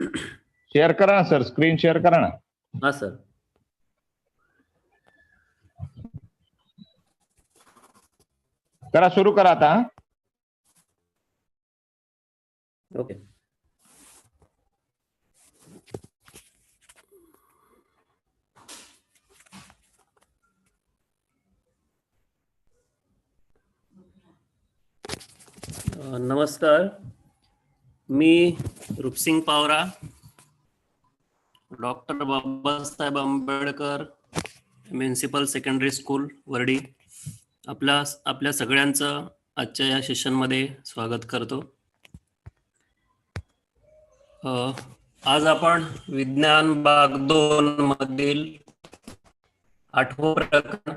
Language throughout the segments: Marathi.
शेअर करा ना सर स्क्रीन शेअर करा ना. हा सर करा सुरू करा आता ओके अ, नमस्कार. मी Roopsing Pawara doctor Babasaheb Ambedkar municipal secondary school Wardi. आपल्या आपल्या सगळ्यांचं आजच्या या सेशनमध्ये स्वागत करतो. आज आपण विज्ञान भाग दोन मधील आठवं प्रकरण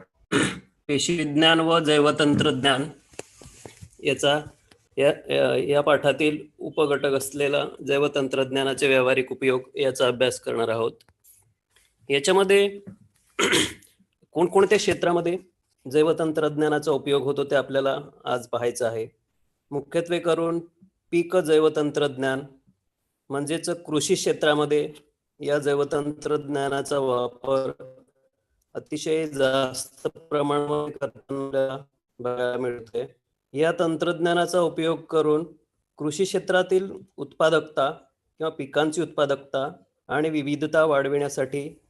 पेशी विज्ञान व जैवतंत्रज्ञान याचा या या- पाठातील उपघटक असलेला जैवतंत्रज्ञानाचे व्यावहारिक उपयोग याचा अभ्यास करणार आहोत. याच्यामध्ये कोणकोणत्या क्षेत्रामध्ये जैवतंत्रज्ञानाचा उपयोग होतो ते आपल्याला आज पाहायचं आहे. मुख्यत्वे करून पीक जैवतंत्रज्ञान म्हणजेच कृषी क्षेत्रामध्ये या जैवतंत्रज्ञानाचा वापर अतिशय जास्त प्रमाणामध्ये करताना बघायला मिळतोय. या तंत्रज्ञानाचा उपयोग करून कृषी क्षेत्रातील उत्पादकता किंवा पिकांची उत्पादकता आणि विविधता वाढविण्यासाठी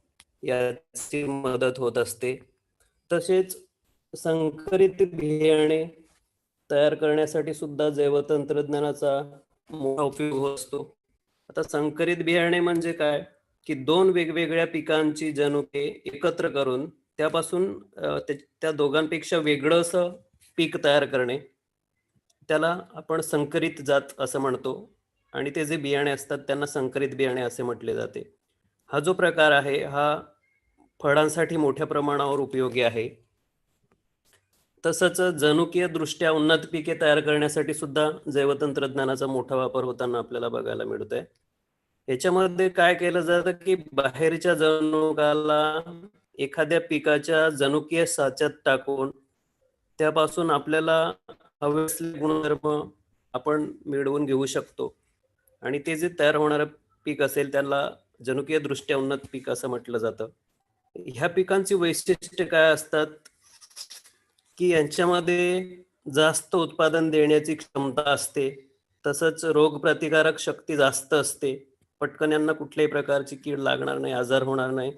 याची मदत होत असते. तसेच संकरित बियाणे तयार करण्यासाठी सुद्धा जैवतंत्रज्ञानाचा मोठा उपयोग होत असतो. आता संकरित बियाणे म्हणजे काय? की दोन वेगवेगळ्या पिकांची जनुके एकत्र करून त्यापासून त्या त्या दोघांपेक्षा वेगळं असं पीक तयार करणे. त्याला आपण संकरित जात असं म्हणतो आणि ते जे बियाणे असतात त्यांना संकरित बियाणे असे म्हटले जाते. हा जो प्रकार आहे हा फळांसाठी मोठ्या प्रमाणावर उपयोगी आहे. तसंच जनुकीय दृष्ट्या उन्नत पिके तयार करण्यासाठी सुद्धा जैवतंत्रज्ञानाचा मोठा वापर होताना आपल्याला बघायला मिळतोय. याच्यामध्ये काय केलं जातं की बाहेरच्या जनुकाला एखाद्या पिकाच्या जनुकीय साच्यात टाकून त्यापासून आपल्याला हवे गुणधर्म आपण मिळवून घेऊ शकतो. आणि ते जे तयार होणारं पीक असेल त्याला जनुकीय दृष्ट्या उन्नत पीक असं म्हटलं जातं. ह्या पिकांची वैशिष्ट्य काय असतात? की यांच्यामध्ये जास्त उत्पादन देण्याची क्षमता असते तसंच रोगप्रतिकारक शक्ती जास्त असते. पटकन यांना कुठल्याही प्रकारची कीड लागणार नाही आजार होणार नाही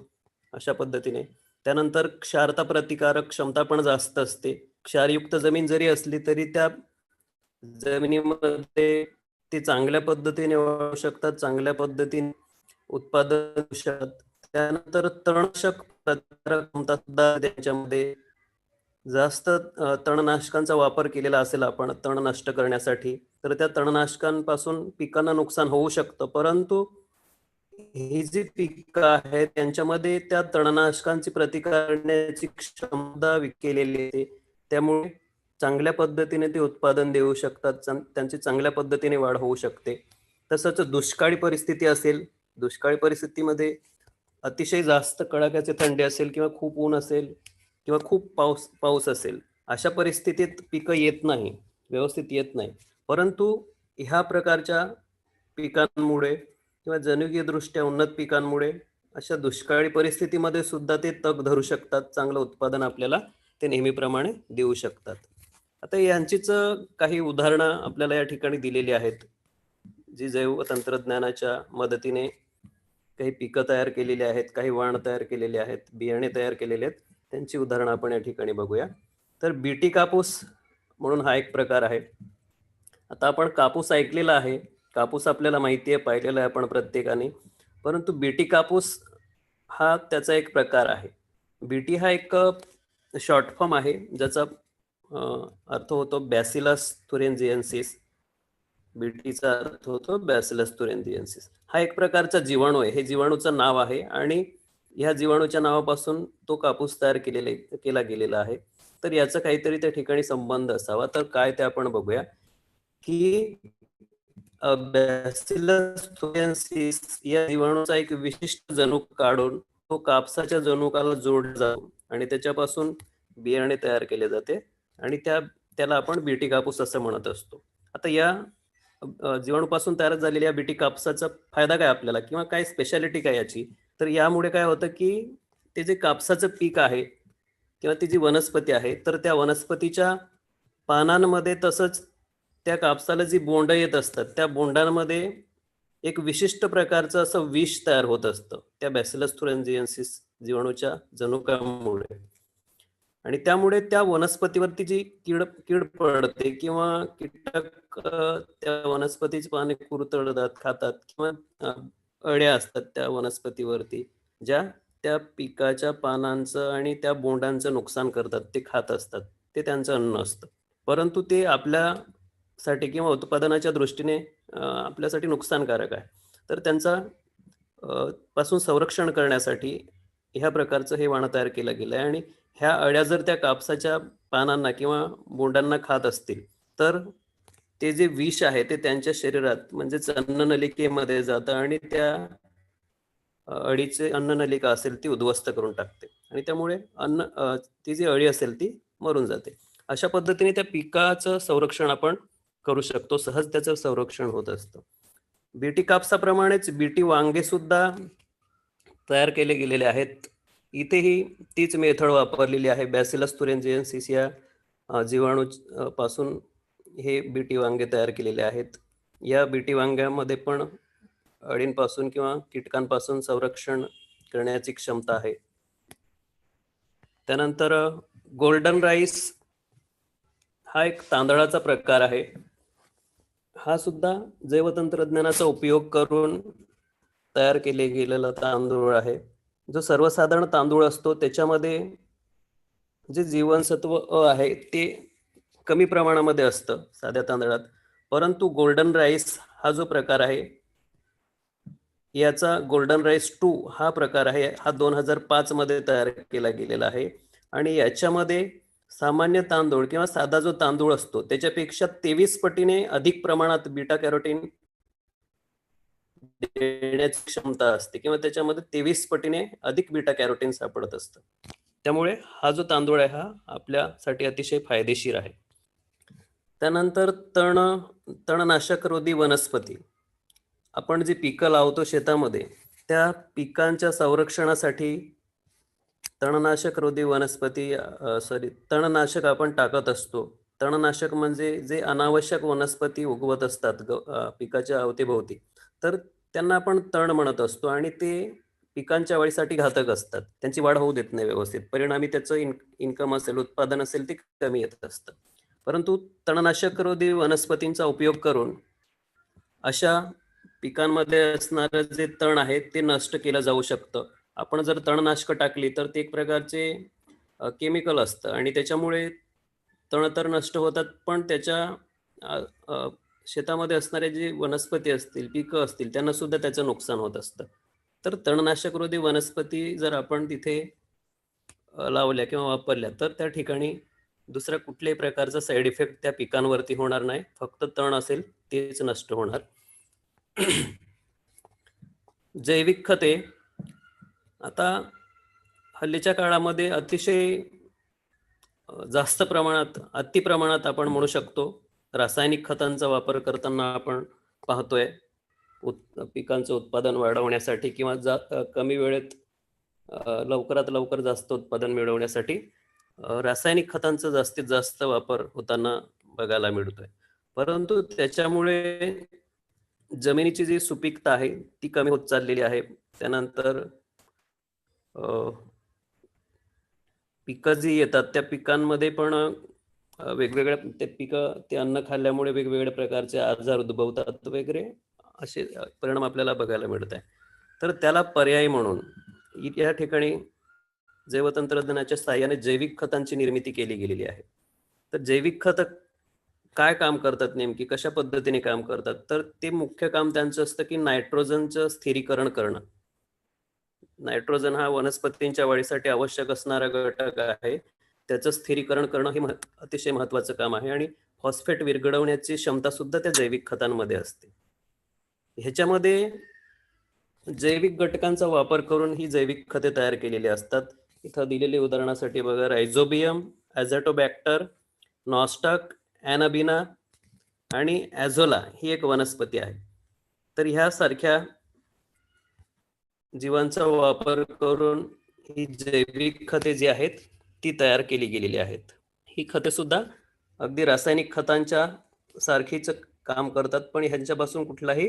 अशा पद्धतीने. त्यानंतर क्षारता प्रतिकारक क्षमता पण जास्त असते. क्षारयुक्त जमीन जरी असली तरी त्या जमिनीमध्ये ते चांगल्या पद्धतीने वाढू शकतात चांगल्या पद्धतीने उत्पादन त्यानंतर तणनाशक क्षमता सुद्धा त्यांच्यामध्ये जास्त तणनाशकांचा वापर केलेला असेल आपण तण नष्ट करण्यासाठी तर त्या तणनाशकांपासून पिकांना नुकसान होऊ शकतं. परंतु ही जी पिकं आहेत त्यांच्यामध्ये त्या तणनाशकांची प्रतिकारण्याची क्षमता केलेली आहे. त्यामुळे चांगल्या पद्धतीने ते उत्पादन देऊ शकतात त्यांची चांगल्या पद्धतीने वाढ होऊ शकते. तसंच दुष्काळी परिस्थिती असेल दुष्काळी परिस्थितीमध्ये अतिशय जास्त कडाक्याचे थंडी असेल किंवा खूप ऊन असेल किंवा खूप पाऊस पाऊस असेल अशा परिस्थितीत पिकं येत नाही व्यवस्थित येत नाही. परंतु ह्या प्रकारच्या पिकांमुळे किंवा जनुकीयदृष्ट्या उन्नत पिकांमुळे अशा दुष्काळी परिस्थितीमध्ये सुद्धा ते तग धरू शकतात चांगलं उत्पादन आपल्याला ते नेहमीप्रमाणे देऊ शकतात. आता यांचीच काही उदाहरणं आपल्याला या ठिकाणी दिलेली आहेत. जी जैव तंत्रज्ञानाच्या मदतीने काही पिकं तयार केलेली आहेत काही वाण तयार केलेले आहेत बियाणे तयार केलेले आहेत. त्यांची उदाहरणं आपण या ठिकाणी बघूया. तर बीटी कापूस म्हणून हा एक प्रकार आहे. आता आपण कापूस ऐकलेला आहे. कापूस आपल्याला माहिती आहे पाहिलेला आहे आपण प्रत्येकाने. परंतु बीटी कापूस हा त्याचा एक प्रकार आहे. बीटी हा एक शॉर्ट फॉर्म आहे ज्याचा अर्थ होतो बॅसिलस थुरेन्झियन्सिस बीटीचा अर्थ होतो बॅसिलस थुरेन्झियन्सिस हा एक प्रकारचा जीवाणू आहे. हे जीवाणूचं नाव आहे आणि ह्या जीवाणूच्या नावापासून तो कापूस तयार केलेले केला गेलेला आहे. तर याचा काहीतरी त्या ठिकाणी संबंध असावा. तर काय ते आपण बघूया की बॅसिलस थुरेन्सिस या जीवाणूचा एक विशिष्ट जनुक काढून तो कापसाच्या जनुकाला जोडला जातो. आणि त्याच्यापासून बियाणे तयार केले जाते. आणि त्या त्याला आपण बीटी कापूस असं म्हणत असतो. आता या जीवाणूपासून तयार झालेल्या बीटी कापसाचा फायदा काय आपल्याला किंवा काय स्पेशालिटी काय याची? तर यामुळे काय होतं की ते जे कापसाचं पीक आहे किंवा ती जी वनस्पती आहे तर त्या वनस्पतीच्या पानांमध्ये तसंच त्या कापसाला जी बोंड येत असतात त्या बोंडांमध्ये एक विशिष्ट प्रकारचं असं विष तयार होत असतं. त्या बॅसिलस थुरेंजियन्सिस जीवाणूच्या जनुकामुळे. आणि त्यामुळे त्या वनस्पतीवरती जी कीड कीड पडते किंवा कीटक त्या वनस्पतीची पाने कुरतडतात खातात किंवा अळ्या असतात त्या वनस्पतीवरती ज्या त्या पिकाच्या पानांचं आणि त्या बोंडांचं नुकसान करतात ते खात असतात ते त्यांचं अन्न असतं. परंतु ते आपल्यासाठी किंवा उत्पादनाच्या दृष्टीने आपल्यासाठी नुकसानकारक आहे. तर त्यांचा पासून संरक्षण करण्यासाठी ह्या प्रकारचं हे वाण तयार केलं गेलं आहे आणि ह्या अळ्या जर त्या कापसाच्या पानांना किंवा बोंडांना खात असतील तर ते जे विष आहे ते त्यांच्या शरीरात म्हणजेच अन्ननलिकेमध्ये जातं आणि त्या अळीचे अन्ननलिका असेल ती उद्ध्वस्त करून टाकते. आणि त्यामुळे अन्न ती जी अळी असेल ती मरून जाते. अशा पद्धतीने त्या पिकाचं संरक्षण आपण करू शकतो. सहज त्याचं संरक्षण होत असतं. बीटी कापसाप्रमाणेच बीटी वांगे सुद्धा तयार केले गेलेले आहेत. इथेही तीच मेथड वापरलेली आहे. बॅसिलस तुरेंजियन्सिस या जीवाणू पासून हे बीटी वांगे तयार केलेले आहेत. या बीटी वांग्यामध्ये पण अळींपासून किंवा कीटकांपासून संरक्षण करण्याची क्षमता आहे. त्यानंतर गोल्डन राईस हा एक तांदळाचा प्रकार आहे. हा सुद्धा जैवतंत्रज्ञानाचा उपयोग करून तयार केले गेलेला तांदूळ आहे. जो सर्वसाधारण तांदूळ असतो त्याच्यामध्ये जे जीवनसत्व अ आहे ते कमी प्रमाणामध्ये असतं साध्या तांदळात. परंतु गोल्डन राईस हा जो प्रकार आहे याचा गोल्डन राईस टू हा प्रकार आहे हा दोन हजार पाच मध्ये तयार केला गेलेला आहे. आणि याच्यामध्ये सामान्य तांदूळ किंवा साधा जो तांदूळ असतो त्याच्यापेक्षा तेवीस पटीने अधिक प्रमाणात बीटा कॅरोटीन देण्याची क्षमता असते किंवा त्याच्यामध्ये तेवीस पटीने अधिक बीटा कॅरोटीन सापडत असतं. त्यामुळे हा जो तांदूळ आहे हा आपल्यासाठी अतिशय फायदेशीर आहे. त्यानंतर तण तणनाशक रोधी वनस्पती. आपण जी पिकं लावतो शेतामध्ये त्या पिकांच्या संरक्षणासाठी तणनाशक रोधी वनस्पती सॉरी तणनाशक आपण टाकत असतो. तणनाशक म्हणजे जे अनावश्यक वनस्पती उगवत असतात पिकाच्या अवतीभोवती. तर त्यांना आपण तण म्हणत असतो आणि ते पिकांच्या वाढीसाठी घातक असतात. त्यांची वाढ होऊ देत नाही व्यवस्थित. परिणामी त्याचं इन इन्कम असेल उत्पादन असेल ते कमी येत असतं. परंतु तणनाशक रोधी वनस्पतींचा उपयोग करून अशा पिकांमध्ये असणारं जे तण आहे ते नष्ट केलं जाऊ शकतं. आपण जर तणनाशक टाकली तर ते एक प्रकारचे केमिकल असतं. आणि त्याच्यामुळे तण तर नष्ट होतात पण त्याच्या शेतामध्ये असणारे जे वनस्पती असतील पिकं असतील त्यांना सुद्धा त्याचं नुकसान होत असतं. तर तणनाशक रोधी वनस्पती जर आपण तिथे लावल्या किंवा वापरल्या तर त्या ठिकाणी दुसऱ्या कुठल्याही प्रकारचा साईड इफेक्ट त्या पिकांवरती होणार नाही. फक्त तण असेल तेच नष्ट होणार. जैविक खते आता हल्लीच्या काळामध्ये अतिशय जास्त प्रमाणात अति प्रमाणात आपण म्हणू शकतो रासायनिक खतांचा वापर करताना आपण पाहतोय उत् पिकांचं उत्पादन वाढवण्यासाठी किंवा जा कमी वेळेत लवकरात लवकर जास्त उत्पादन मिळवण्यासाठी रासायनिक खतांचा जास्तीत जास्त वापर होताना बघायला मिळतोय. परंतु त्याच्यामुळे जमिनीची जी सुपीकता आहे ती कमी होत चाललेली आहे. त्यानंतर पिकं जी येतात त्या पिकांमध्ये पण वेगवेगळ्या ते पिकं ते अन्न खाल्ल्यामुळे वेगवेगळ्या प्रकारचे आजार उद्भवतात वगैरे असे परिणाम आपल्याला बघायला मिळत आहे तर त्याला पर्याय म्हणून या ठिकाणी जैवतंत्रज्ञानाच्या सहाय्याने जैविक खतांची निर्मिती केली गेलेली आहे. तर जैविक खत काय काम करतात नेमकी? कशा पद्धतीने काम करतात? तर ते मुख्य काम त्यांचं असतं की नायट्रोजनचं स्थिरीकरण करणं. नायट्रोजन हा वनस्पतींच्या वाढीसाठी आवश्यक असणारा घटक आहे. त्याचं स्थिरीकरण करणं हे अतिशय महत्वाचं काम आहे आणि फॉस्फेट विरघडवण्याची क्षमता सुद्धा त्या जैविक खतांमध्ये असते. ह्याच्यामध्ये जैविक घटकांचा वापर करून ही जैविक खते तयार केलेली असतात. इथं दिलेली उदाहरणासाठी बघा रायझोबियम ॲझॅटोबॅक्टर नॉस्टक ॲनाबिना आणि ॲझोला ही एक वनस्पती आहे. तर ह्यासारख्या जीवांचा वापर करून ही जैविक खते जी आहेत ती तयार केली गेलेली आहेत. ही खते सुद्धा अगदी रासायनिक खतांच्या सारखीच काम करतात पण ह्यांच्यापासून कुठलाही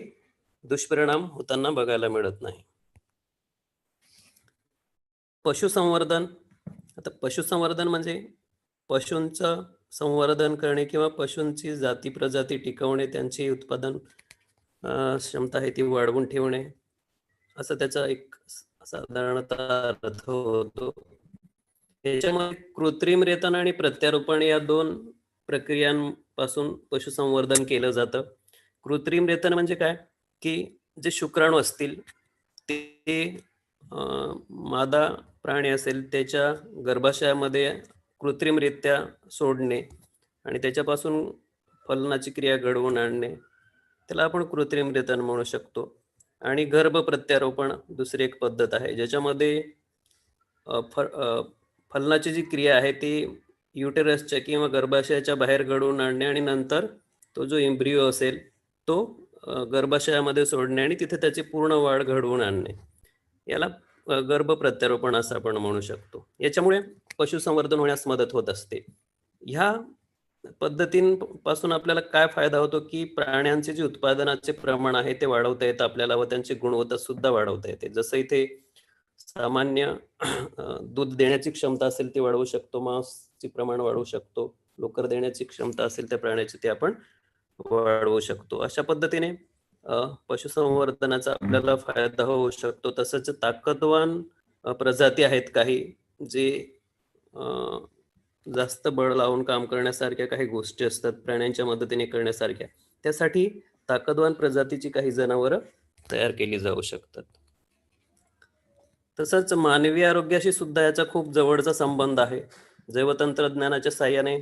दुष्परिणाम होताना बघायला मिळत नाही. पशुसंवर्धन आता पशुसंवर्धन म्हणजे पशूंचं संवर्धन करणे किंवा पशूंची जाती प्रजाती टिकवणे त्यांची उत्पादन क्षमता आहे ती वाढवून ठेवणे असं त्याचा एक साधारणतः अर्थ होतो. याच्यामध्ये कृत्रिम रेतन आणि प्रत्यारोपण या दोन प्रक्रियांपासून पशुसंवर्धन केलं जातं. कृत्रिम रेतन म्हणजे काय? की जे शुक्राणू असतील ते मादा प्राणी असेल त्याच्या गर्भाशयामध्ये कृत्रिमरित्या सोडणे आणि त्याच्यापासून फलनाची क्रिया घडवून आणणे त्याला आपण कृत्रिम रेतन म्हणू शकतो. आणि गर्भ प्रत्यारोपण दुसरी एक पद्धत आहे ज्याच्यामध्ये फ फलनाची जी क्रिया आहे ती युटेरसच्या किंवा गर्भाशयाच्या बाहेर घडवून आणणे आणि नंतर तो जो इम्ब्रियो असेल तो गर्भाशयामध्ये सोडणे आणि तिथे त्याची पूर्ण वाढ घडवून आणणे. याला गर्भ प्रत्यारोपण असं आपण म्हणू शकतो. याच्यामुळे पशुसंवर्धन होण्यास मदत होत असते. ह्या पद्धतींपासून आपल्याला काय फायदा होतो की प्राण्यांचे जे उत्पादनाचे प्रमाण आहे ते वाढवता येतं आपल्याला व त्यांची गुणवत्ता सुद्धा वाढवता येते. जसं इथे सामान्य दूध देण्याची क्षमता असेल ती वाढवू शकतो मांसचे प्रमाण वाढवू शकतो लोकर देण्याची क्षमता असेल त्या प्राण्याची ती आपण वाढवू शकतो. अशा पद्धतीने पशुसंवर्धनाचा आपल्याला फायदा होऊ शकतो. तसंच ताकदवान प्रजाती आहेत काही जे जास्त बळ लावून काम करण्यासारख्या काही गोष्टी असतात प्राण्यांच्या मदतीने करण्यासारख्या. त्यासाठी ताकदवान प्रजातीची काही जनावरं तयार केली जाऊ शकतात. तसंच मानवी आरोग्याशी सुद्धा याचा खूप जवळचा संबंध आहे. जैवतंत्रज्ञानाच्या साह्याने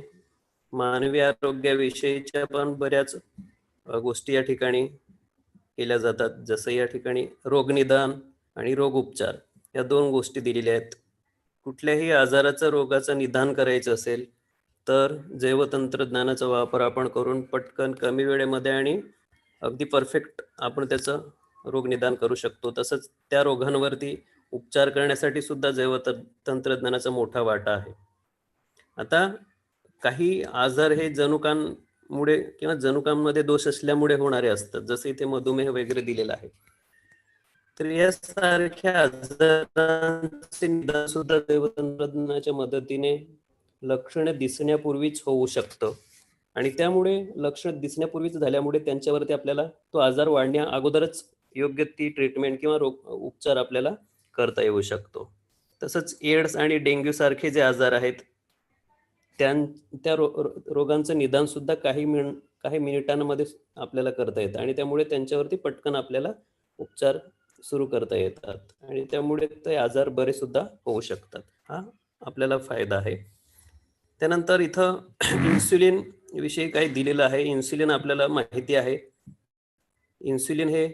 मानवी आरोग्याविषयीच्या पण बऱ्याच गोष्टी या ठिकाणी केल्या जातात. जसं या ठिकाणी रोगनिदान आणि रोग उपचार या दोन गोष्टी दिलेल्या आहेत. कुठल्याही आजाराचं रोगाचं निदान करायचं असेल तर जैवतंत्रज्ञानाचा वापर आपण करून पटकन कमी वेळेमध्ये आणि अगदी परफेक्ट आपण त्याचं रोगनिदान करू शकतो. तसंच त्या रोगांवरती उपचार करण्यासाठी सुद्धा जैव तंत्रज्ञानाचा मोठा वाटा आहे. आता काही आजार हे जनुकांमुळे किंवा जनुकांमध्ये दोष असल्यामुळे होणारे असतात. जसे इथे मधुमेह वगैरे दिलेला आहे. तर यासारख्या आजारांचे निदान सुद्धा जैवतंत्रज्ञानाच्या मदतीने लक्षणे दिसण्यापूर्वीच होऊ शकतं. आणि त्यामुळे लक्षण दिसण्यापूर्वीच झाल्यामुळे त्यांच्यावरती आपल्याला तो आजार वाढण्या अगोदरच योग्य ती ट्रीटमेंट किंवा रोग उपचार आपल्याला करता येऊ शकतो. तसंच एड्स आणि डेंग्यू सारखे जे आजार आहेत त्यां त्या रो रो- रोगांचं निदान सुद्धा काही मिन काही मिनिटांमध्ये आपल्याला करता येतं आणि त्यामुळे त्यांच्यावरती पटकन आपल्याला उपचार सुरू करता येतात आणि त्यामुळे ते आजार बरे सुद्धा होऊ शकतात. हा आपल्याला फायदा आहे. त्यानंतर इथं इन्सुलिन विषयी काही दिलेलं आहे. इन्सुलिन आपल्याला माहिती आहे. इन्सुलिन हे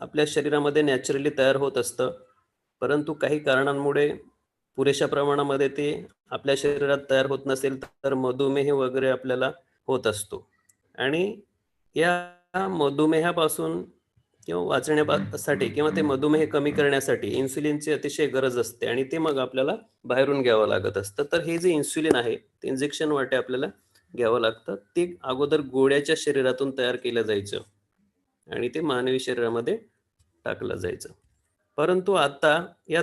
आपल्या शरीरामध्ये नॅचरली तयार होत असतं. परंतु काही कारणांमुळे पुरेशा प्रमाणामध्ये ते आपल्या शरीरात तयार होत नसेल तर मधुमेह वगैरे आपल्याला होत असतो. आणि या मधुमेहापासून किंवा वाचण्यासाठी किंवा ते मधुमेह कमी करण्यासाठी इन्सुलिनची अतिशय गरज असते आणि ते मग आपल्याला बाहेरून घ्यावं लागत असतं. तर हे जे इन्सुलिन आहे ते इंजेक्शन वाटे आपल्याला घ्यावं लागतं. ते अगोदर गोड्याच्या शरीरातून तयार केलं जायचं आणि ते मानवी शरीरामध्ये टाकलं जायचं. परंतु आता या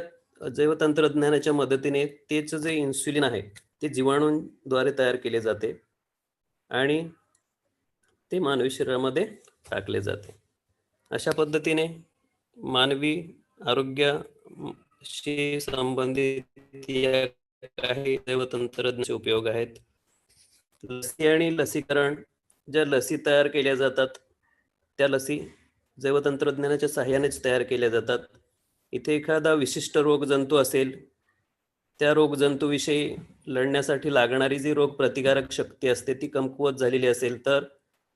जैवतंत्रज्ञानाच्या मदतीने तेच जे इन्सुलिन आहे ते जीवाणूंद्वारे तयार केले जाते आणि ते मानवी शरीरामध्ये टाकले जाते. अशा पद्धतीने मानवी आरोग्याशी संबंधित या काही जैवतंत्रज्ञानाचे उपयोग आहेत. लसी आणि लसीकरण ज्या लसी तयार केल्या जातात त्या लसी जैवतंत्रज्ञानाच्या सहाय्यानेच तयार केल्या जातात. इथे एखादा विशिष्ट रोगजंतू असेल त्या रोगजंतूविषयी लढण्यासाठी लागणारी जी रोग प्रतिकारक शक्ती असते ती कमकुवत झालेली असेल तर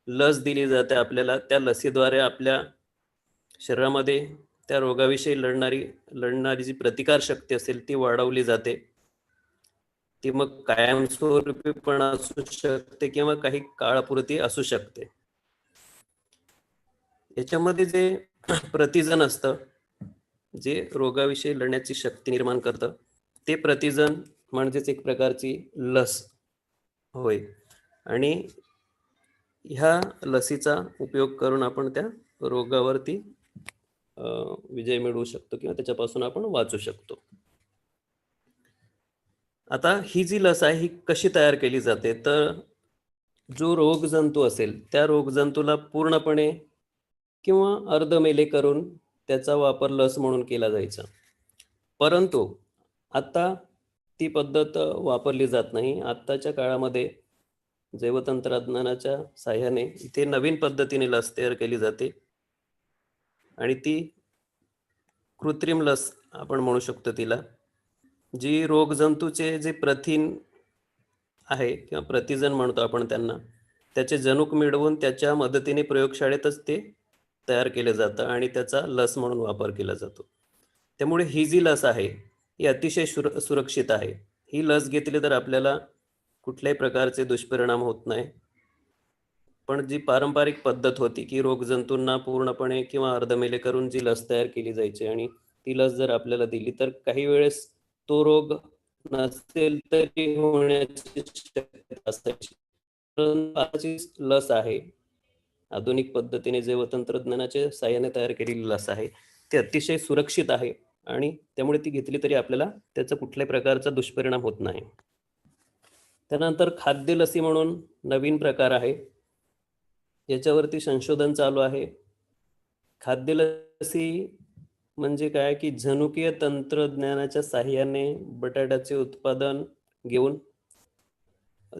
लस दिली जाते आपल्याला. त्या लसीद्वारे आपल्या शरीरामध्ये त्या रोगाविषयी लढणारी लढणारी जी प्रतिकार शक्ती असेल ती वाढवली जाते. ती मग कायमस्वरूपी पण असू शकते किंवा काही काळापुरती असू शकते. याच्यामध्ये जे प्रतिजन असतं जे रोगाविषयी लढण्याची शक्ती निर्माण करतं ते प्रतिजन म्हणजेच एक प्रकारची लस. होय. आणि ह्या लसीचा उपयोग करून आपण त्या रोगावरती विजय मिळवू शकतो किंवा त्याच्यापासून आपण वाचू शकतो. आता ही जी लस आहे ही कशी तयार केली जाते? तर जो रोगजंतू असेल त्या रोगजंतूला पूर्णपणे किंवा अर्धमेले करून त्याचा वापर लस म्हणून केला जायचा. परंतु आत्ता ती पद्धत वापरली जात नाही. आत्ताच्या काळामध्ये जैवतंत्रज्ञानाच्या साह्याने इथे नवीन पद्धतीने लस तयार केली जाते. आणि ती कृत्रिम लस आपण म्हणू शकतो तिला जी रोगजंतूचे जे प्रथिन आहे किंवा प्रतिजन म्हणतो आपण त्यांना त्याचे जनुक मिळवून त्याच्या मदतीने प्रयोगशाळेतच ते तयार केलं जातं आणि त्याचा लस म्हणून वापर केला जातो. त्यामुळे ही जी लस आहे ही अतिशय सुर सुरक्षित आहे. ही लस घेतली तर आपल्याला कुठल्याही प्रकारचे दुष्परिणाम होत नाही. पण जी पारंपरिक पद्धत होती की रोगजंतूंना पूर्णपणे किंवा अर्धमेले करून जी लस तयार केली जायची आणि ती लस जर आपल्याला दिली तर काही वेळेस तो रोग नसेल तरी होण्याची शक्यता असायची. लस आहे आधुनिक पद्धतीने जे व तंत्रज्ञानाच्या साह्याने तयार केलेली लस आहे ते अतिशय सुरक्षित आहे आणि त्यामुळे ती घेतली तरी आपल्याला त्याचा कुठल्याही प्रकारचा दुष्परिणाम होत नाही. त्यानंतर खाद्य लसी म्हणून नवीन प्रकार आहे. याच्यावरती संशोधन चालू आहे. खाद्य लसी म्हणजे काय की जनुकीय तंत्रज्ञानाच्या साह्याने बटाट्याचे उत्पादन घेऊन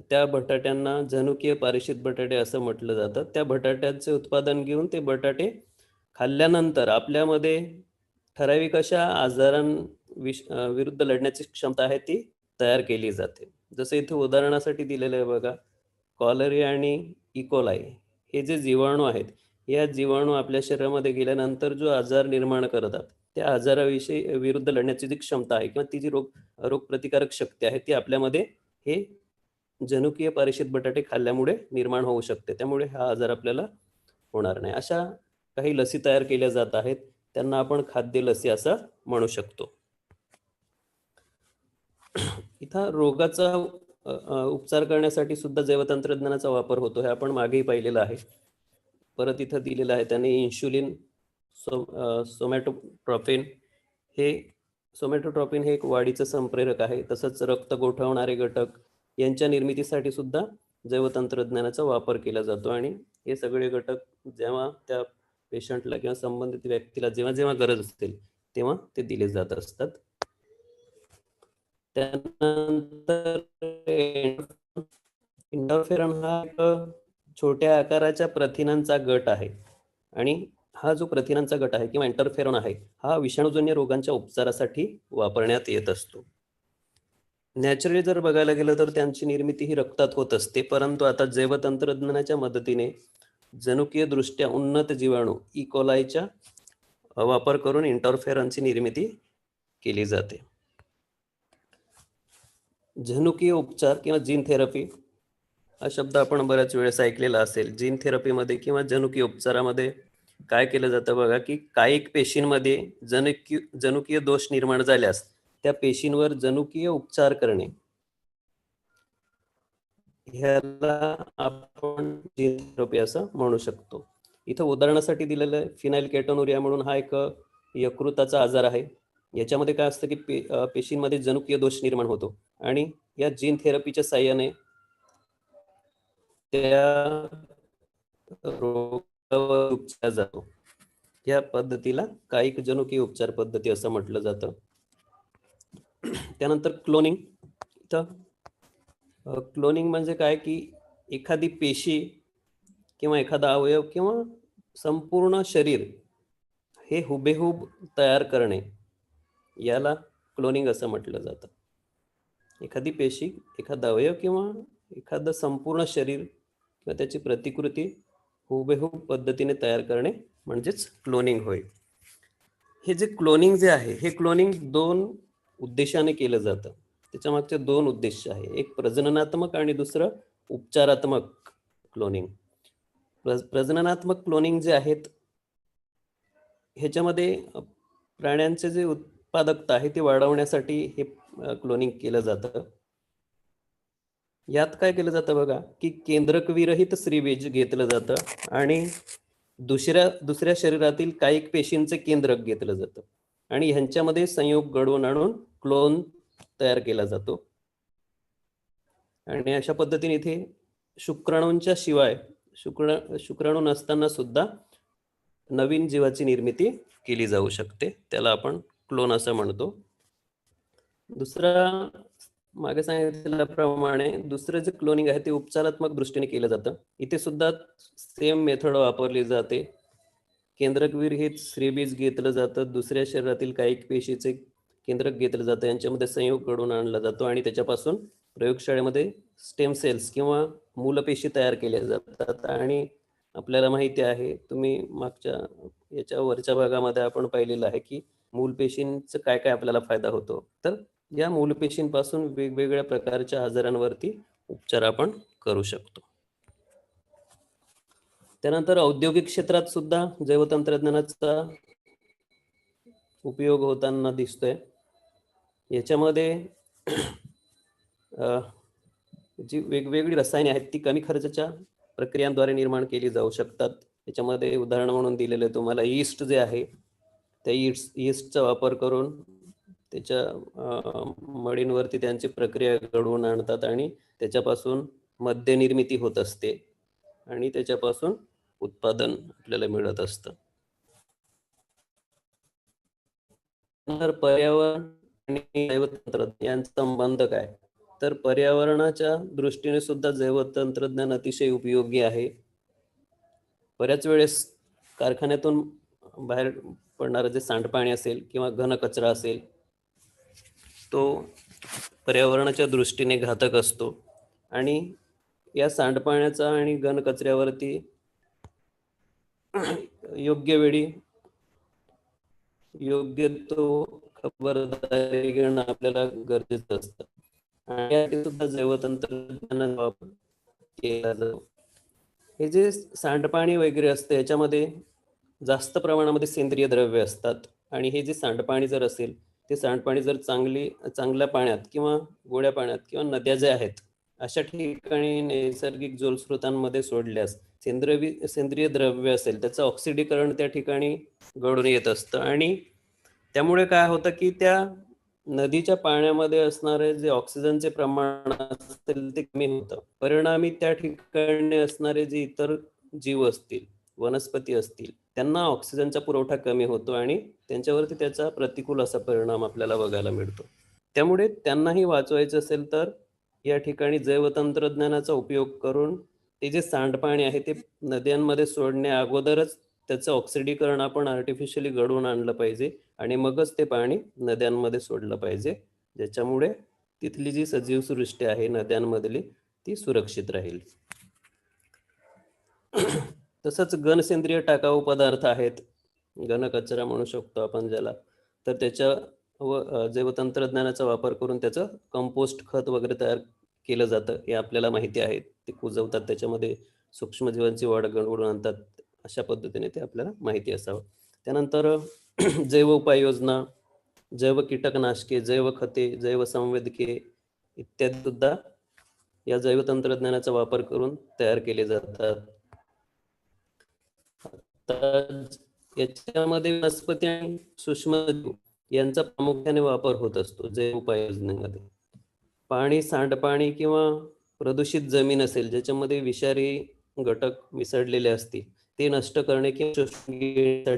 त्या बटाट्यांना जनुकीय पारिषित बटाटे असं म्हटलं जातं. त्या बटाट्याचे उत्पादन घेऊन ते बटाटे खाल्ल्यानंतर आपल्यामध्ये ठराविक अशा आजारांविष विरुद्ध लढण्याची क्षमता आहे ती तयार केली जाते. जसं इथे उदाहरणासाठी दिलेलं आहे बघा कॉलरी आणि e. इकोलाई हे जे जीवाणू आहेत या जीवाणू आपल्या शरीरामध्ये गेल्यानंतर जो आजार निर्माण करतात त्या आजाराविषयी विरुद्ध लढण्याची जी क्षमता आहे किंवा ती जी रोग रोगप्रतिकारक शक्ती आहे ती आपल्यामध्ये हे जनुकीय पारिषित बटाटे खाल्ल्यामुळे निर्माण होऊ शकते. त्यामुळे हा आजार आपल्याला होणार नाही. अशा काही लसी तयार केल्या जात आहेत. त्यांना आपण खाद्य लसी असं म्हणू शकतो. इथं रोगाचा उपचार करण्यासाठी सुद्धा जैवतंत्रज्ञानाचा वापर होतो. हे आपण मागेही पाहिलेलं आहे. परत इथं दिलेलं आहे त्याने इन्शुलिन सो अ, सोमॅटोट्रॉपिन हे सोमॅटोट्रॉपिन हे एक वाढीचं संप्रेरक आहे. तसंच रक्त गोठवणारे घटक यांच्या निर्मितीसाठी सुद्धा जैवतंत्रज्ञानाचा वापर केला जातो. आणि हे सगळे घटक जेव्हा त्या पेशंटला किंवा संबंधित व्यक्तीला जेव्हा जेव्हा गरज असतील तेव्हा ते दिले जात असतात. त्यानंतर इंटरफेरॉन हा एक छोट्या आकाराच्या प्रथिनांचा गट आहे. आणि हा जो प्रथिनांचा गट आहे किंवा इंटरफेरॉन आहे हा विषाणूजन्य रोगांच्या उपचारासाठी वापरण्यात येत असतो. नॅचरली जर बघायला गेलं तर त्यांची निर्मिती ही रक्तात होत असते. परंतु आता जैवतंत्रज्ञानाच्या मदतीने जनुकीय दृष्ट्या उन्नत जीवाणू e. इकोलायच्या वापर करून इंटरफेरॉनची निर्मिती केली जाते. जनुकीय उपचार किंवा जीन थेरपी हा शब्द आपण बऱ्याच वेळेस ऐकलेला असेल. जीन थेरपीमध्ये किंवा जनुकीय उपचारामध्ये काय केलं जातं बघा की कायिक पेशींमध्ये जनुकीय जनुकीय दोष निर्माण झाल्यास त्या पेशींवर जनुकीय उपचार करणे. ह्याला आपण जीन थेरपी असं म्हणू शकतो. इथं उदाहरणासाठी दिलेलं आहे फिनाईल केटोनुरिया म्हणून हा एक यकृताचा आजार आहे. याच्यामध्ये काय असतं की पे पेशींमध्ये जनुकीय दोष निर्माण होतो. आणि या जीन थेरपीच्या साह्याने त्या रोगावर उपचार जातो. या पद्धतीला कायिक जनुकीय उपचार पद्धती असं म्हटलं जातं. त्यानंतर क्लोनिंग इथं क्लोनिंग म्हणजे काय की एखादी पेशी किंवा एखादा अवयव किंवा संपूर्ण शरीर हे हुबेहूब तयार करणे याला क्लोनिंग असं म्हटलं जातं. एखादी पेशी एखादा अवयव किंवा एखादं संपूर्ण शरीर किंवा त्याची प्रतिकृती हुबेहूब पद्धतीने तयार करणे म्हणजेच क्लोनिंग होय. हे जे क्लोनिंग जे आहे हे क्लोनिंग दोन उद्देशाने केलं जातं. त्याच्या मागचे दोन उद्देश आहे एक प्रजननात्मक आणि दुसरं उपचारात्मक क्लोनिंग प्रजननात्मक क्लोनिंग जे आहेत ह्याच्यामध्ये प्राण्यांचे जे उत्पादकता आहे ती वाढवण्यासाठी हे क्लोनिंग केलं जातं. यात काय केलं जातं बघा की केंद्रकविरहित स्त्रीबीज घेतलं जातं आणि दुसऱ्या दुसऱ्या शरीरातील काही पेशींचे केंद्रक घेतलं जातं. आणि ह्यांच्यामध्ये संयोग घडवून आणून क्लोन तयार केला जातो. आणि अशा पद्धतीने इथे शुक्राणूंच्या शिवाय शुक्र शुक्राणू नसताना सुद्धा नवीन जीवाची निर्मिती केली जाऊ शकते. त्याला आपण क्लोन असं म्हणतो. दुसरा मागे सांगितल्याप्रमाणे दुसरं जे क्लोनिंग आहे ते उपचारात्मक दृष्टीने केलं जातं. इथे सुद्धा सेम मेथड वापरली जाते. केंद्रकवीर हे श्रीबीज घेतलं जातं. दुसऱ्या शरीरातील काही पेशीचे केंद्रक घेतलं जातं. यांच्यामध्ये संयोग घडवून आणला जातो आणि त्याच्यापासून प्रयोगशाळेमध्ये स्टेम सेल्स किंवा मूलपेशी तयार केल्या जातात. आणि आपल्याला माहिती आहे तुम्ही मागच्या याच्या वरच्या भागामध्ये आपण पाहिलेलं आहे की मूलपेशींचं काय काय आपल्याला फायदा होतो. तर या मूलपेशींपासून वेगवेगळ्या प्रकारच्या आजारांवरती उपचार आपण करू शकतो. त्यानंतर औद्योगिक क्षेत्रात सुद्धा जैवतंत्रज्ञानाचा उपयोग होताना दिसतोय. याच्यामध्ये जी वेगवेगळी रसायने आहेत ती कमी खर्चाच्या प्रक्रियांद्वारे निर्माण केली जाऊ शकतात. याच्यामध्ये उदाहरण म्हणून दिलेलं आहे तुम्हाला ईस्ट जे आहे त्या ईस्ट ईस्टचा वापर करून त्याच्या मडींवरती त्यांची प्रक्रिया घडवून आणतात आणि त्याच्यापासून मद्य निर्मिती होत असते. आणि त्याच्यापासून उत्पादन आपल्याला मिळत असतं. तर पर्यावरण आणि जैवतंत्रज्ञान संबंध काय? तर पर्यावरणाच्या दृष्टीने सुद्धा जैवतंत्रज्ञान अतिशय उपयोगी आहे. बऱ्याच वेळेस कारखान्यातून बाहेर पडणारं जे सांडपाणी असेल किंवा घन कचरा असेल तो पर्यावरणाच्या दृष्टीने घातक असतो. आणि या सांडपाण्याचा आणि घन कचऱ्यावरती योग्य वेळी योग्य तो खबरदारी घेणं आपल्याला गरजेचं असतं. आणि यासाठी सुद्धा जैवतंत्रज्ञानाचा वापर केला जातो. हे जे सांडपाणी वगैरे असतं याच्यामध्ये जास्त प्रमाणामध्ये सेंद्रिय द्रव्य असतात. आणि हे जे सांडपाणी जर असेल ते सांडपाणी जर चांगली चांगल्या पाण्यात किंवा गोड्या पाण्यात किंवा नद्या ज्या आहेत अशा ठिकाणी नैसर्गिक जलस्रोतांमध्ये सोडल्यास सेंद्रिय सेंद्रिय द्रव्य असेल त्याचं ऑक्सिडीकरण त्या ठिकाणी घडून येत असतं. आणि त्यामुळे काय होतं की त्या नदीच्या पाण्यामध्ये असणारे जे ऑक्सिजनचे प्रमाण असेल ते कमी होतं. परिणामी त्या ठिकाणी असणारे जे इतर जीव असतील वनस्पती असतील त्यांना ऑक्सिजनचा पुरवठा कमी होतो आणि त्यांच्यावरती त्याचा प्रतिकूल असा परिणाम आपल्याला बघायला मिळतो. त्यामुळे त्यांनाही वाचवायचं असेल तर या ठिकाणी जैवतंत्रज्ञानाचा उपयोग करून ते जे सांडपाणी आहे ते नद्यांमध्ये सोडण्या अगोदरच त्याचं ऑक्सिडीकरण आपण आर्टिफिशियली घडवून आणलं पाहिजे आणि मगच ते पाणी नद्यांमध्ये सोडलं पाहिजे. ज्याच्यामुळे तिथली जी सजीव सृष्टी आहे नद्यांमधली ती सुरक्षित राहील. तसंच घनसेंद्रिय टाकाऊ पदार्थ आहेत. घनकचरा म्हणू शकतो आपण ज्याला. तर त्याच्या व जैवतंत्रज्ञानाचा वापर करून त्याचं कंपोस्ट खत वगैरे तयार केलं जातं हे आपल्याला माहिती आहे. ते कुजवतात त्याच्यामध्ये सूक्ष्मजीवांची वाढ घडवून आणतात. अशा पद्धतीने ते आपल्याला माहिती असावं. त्यानंतर जैव उपाययोजना जैव कीटकनाशके जैव खते जैव संवेदके इत्यादी सुद्धा या जैवतंत्रज्ञानाचा वापर करून तयार केले जातात. याच्यामध्ये वनस्पती आणि सूक्ष्मजीव यांचा प्रामुख्याने वापर होत असतो जैव उपाययोजनेमध्ये. पाणी सांडपाणी किंवा प्रदूषित जमीन असेल ज्याच्यामध्ये विषारी घटक मिसळलेले असतील ते नष्ट करणे किंवा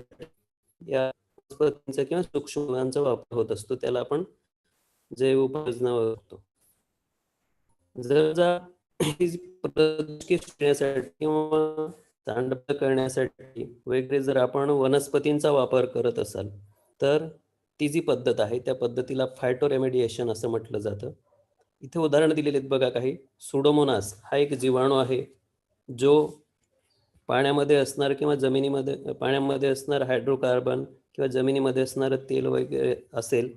या वनस्पतींचा किंवा सूक्ष्मांचा वापर होत असतो त्याला आपण जैव उपाययोजना ओळखतो जर जा प्रदूषित करण्यासाठी किंवा सांडपाणी करण्यासाठी वगैरे जर आपण वनस्पतींचा वापर करत असाल तर ती जी पद्धत आहे त्या पद्धतीला फायटोरेमेडिएशन असं म्हटलं जातं. इथे उदाहरण दिलेले आहेत बघा काही. सुडोमोनास हा एक जीवाणू आहे जो पाण्यामध्ये असणार किंवा जमिनीमध्ये पाण्यामध्ये असणार हायड्रोकार्बन किंवा जमिनीमध्ये असणारं तेल वगैरे असेल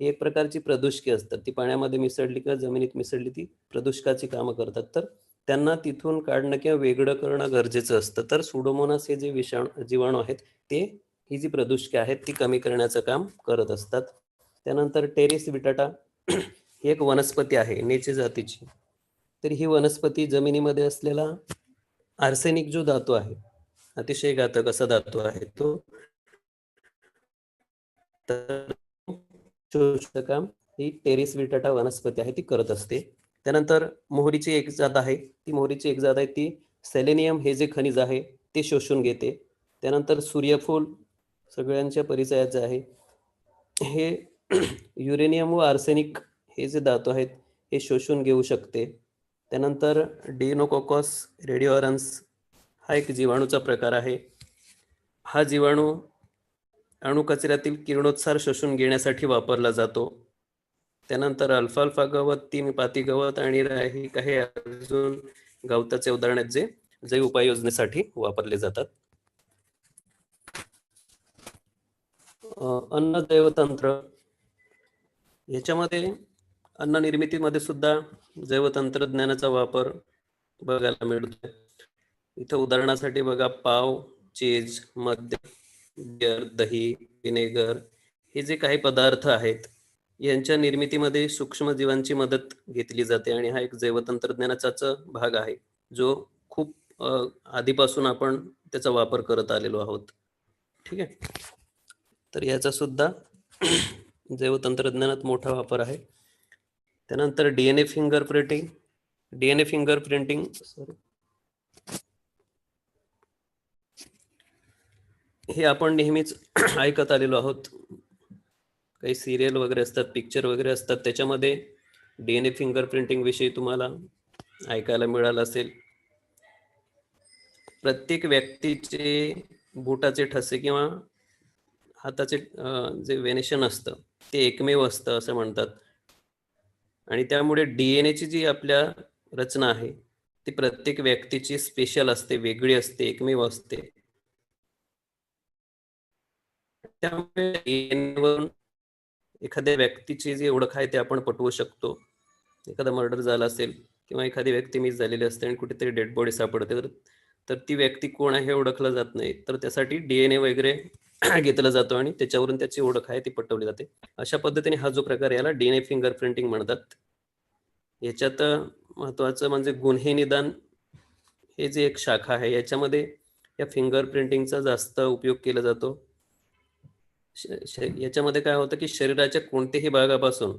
ही एक प्रकारची प्रदूषके असतात. ती पाण्यामध्ये मिसळली किंवा जमिनीत मिसळली ती प्रदूषकाची कामं करतात. तर त्यांना तिथून काढणं किंवा वेगळं करणं गरजेचं असतं. तर सुडोमोनास हे जे विषाणू जीवाणू आहेत ते ही जी प्रदूषके आहेत ती कमी करण्याचं काम करत असतात. त्यानंतर टेरेस विटाटा ही एक वनस्पती आहे नेचे जातीची. तर ही वनस्पती जमिनीमध्ये असलेला आर्सेनिक जो धातू आहे अतिशय घातक असा धातू आहे तो. तर काम ही टेरिस विटाटा वनस्पती आहे ती करत असते. त्यानंतर मोहरीची एक जात आहे ती मोहरीची एक जात आहे ती सेलेनियम हे जे खनिज आहे ते शोषून घेते. त्यानंतर सूर्यफूल सगळ्यांच्या परिचयाचे आहे. हे युरेनियम व आर्सेनिक हे जे धातू आहेत हे शोषून घेऊ शकते. त्यानंतर डिनोकोकॉस रेडिओरन्स हा एक जीवाणूचा प्रकार आहे. हा जीवाणू अणुकचऱ्यातील किरणोत्सार शोषून घेण्यासाठी वापरला जातो. त्यानंतर अल्फाल्फा गवत तीन पाती गवत आणि राही काही अजून गवताचे उदाहरण आहेत जे जैव उपाययोजनेसाठी वापरले जातात. अन्न जैवतंत्र याच्यामध्ये अन्न निर्मितीमध्ये सुद्धा जैवतंत्रज्ञानाचा वापर बघायला मिळतो इथं उदाहरणासाठी बघा पाव चीज मद्य बियर दही विनेगर हे जे काही पदार्थ आहेत यांच्या निर्मितीमध्ये सूक्ष्मजीवांची मदत घेतली जाते आणि हा एक जैवतंत्रज्ञानाचाच भाग आहे जो खूप आधीपासून आपण त्याचा वापर करत आलेलो आहोत. ठीक आहे? तर याचा सुद्धा जैवतंत्रज्ञानात मोठा वापर आहे. त्यानंतर DNA finger printing DNA finger printing sorry हे आपण नेहमीच ऐकत आलेलो आहोत. काही सिरियल वगैरे असतात पिक्चर वगैरे असतात त्याच्यामध्ये D N A finger printing विषयी तुम्हाला ऐकायला मिळालं असेल. प्रत्येक व्यक्तीचे बुटाचे ठसे किंवा हाताचे जे वेनेशन असतं ते एकमेव असतं असं म्हणतात. आणि त्यामुळे डीएनएची जी आपल्या रचना आहे ती प्रत्येक व्यक्तीची स्पेशल असते वेगळी असते एकमेव असते. त्यामुळे एखाद्या व्यक्तीची जी ओळख आहे ते आपण पटवू शकतो. एखादा मर्डर झाला असेल किंवा एखादी व्यक्ती मिस झालेली असते आणि कुठेतरी डेड बॉडी सापडते तर तर ती व्यक्ती कोण आहे हे ओळखलं जात नाही. तर त्यासाठी डीएनए वगैरे घेतला जातो आणि त्याच्यावरून त्याची ओळख आहे ती पटवली जाते. अशा पद्धतीने हा जो प्रकार याला डीएनए फिंगर प्रिंटिंग म्हणतात. याच्यात महत्वाचं म्हणजे गुन्हे निदान हे जे एक शाखा आहे याच्यामध्ये या फिंगर प्रिंटिंगचा जास्त उपयोग केला जातो. श- श- याच्यामध्ये काय होतं की शरीराच्या कोणत्याही भागापासून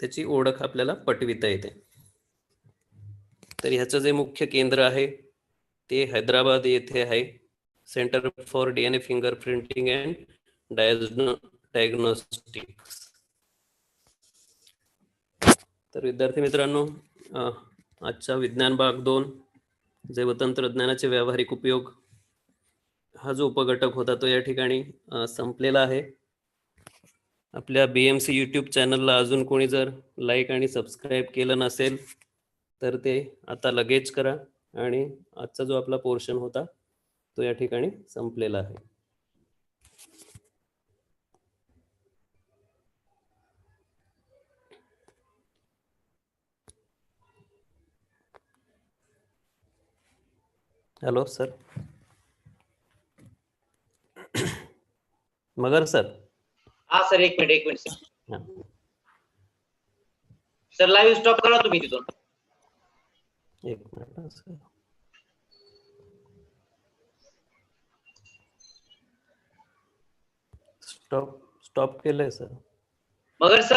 त्याची ओळख आपल्याला पटविता येते. तर ह्याचं जे मुख्य केंद्र आहे ते हैदराबाद येथे आहे. Centre for DNA finger printing and डायग्नो diagnostics तर विद्यार्थी मित्रांनो आजचा विज्ञान भाग दोन जैवतंत्रज्ञानाचे व्यावहारिक उपयोग हा जो उपघटक होता तो या ठिकाणी संपलेला आहे. आपल्या बी एम सी यूट्यूब चॅनलला अजून कोणी जर लाईक आणि सबस्क्राईब केलं नसेल तर ते आता लगेच करा. आणि आजचा जो आपला पोर्शन होता तो या ठिकाणी संपलेला आहे. हॅलो सर मगर सर हा सर एक मिनिट एक minute sir. Sir live stop करा तुम्ही तिथून. एक मिनिट सर स्टॉप स्टॉप केलंय सर मगर सर